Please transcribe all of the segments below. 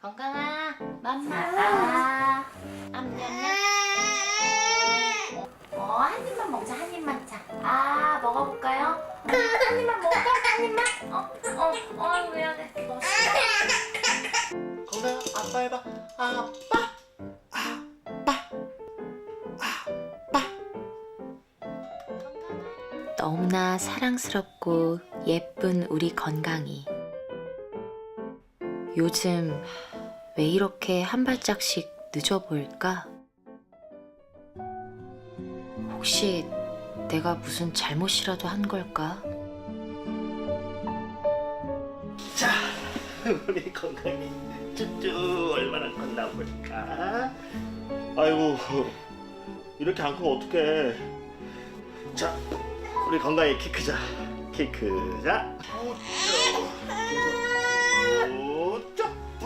건강아, 맘마. 아, 암냠냠. 어, 한 입만 먹자, 한 입만. 자, 아, 먹어볼까요? 음, 한 입만 먹을까? 한 입만? 어, 어, 어, 미안해. 먹었어. 건강아 아빠 해봐 아빠 아빠 아빠 너무나 사랑스럽고 예쁜 우리 건강이. 요즘 왜 이렇게 한 발짝씩 늦어 보일까? 혹시 내가 무슨 잘못이라도 한 걸까? 자 우리 건강이 쭈쭈 얼마나 컸나 볼까? 아이고 이렇게 안 크면 어떡해? 자 우리 건강이 키 크자. 키 크자. 우쭈쭈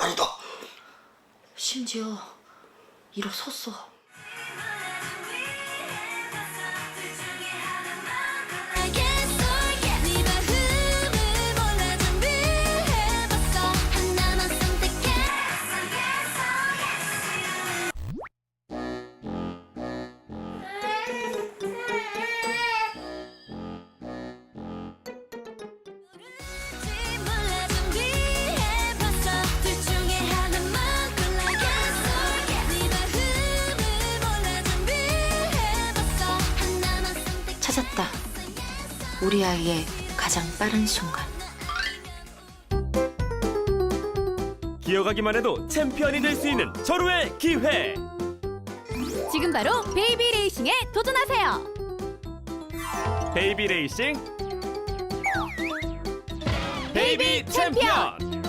빠르다 심지어 일어섰어. 찾았다. 우리 아이의 가장 빠른 순간. 기어가기만 해도 챔피언이 될 수 있는 절호의 기회. 지금 바로 베이비 레이싱에 도전하세요. 베이비 레이싱. 베이비 챔피언.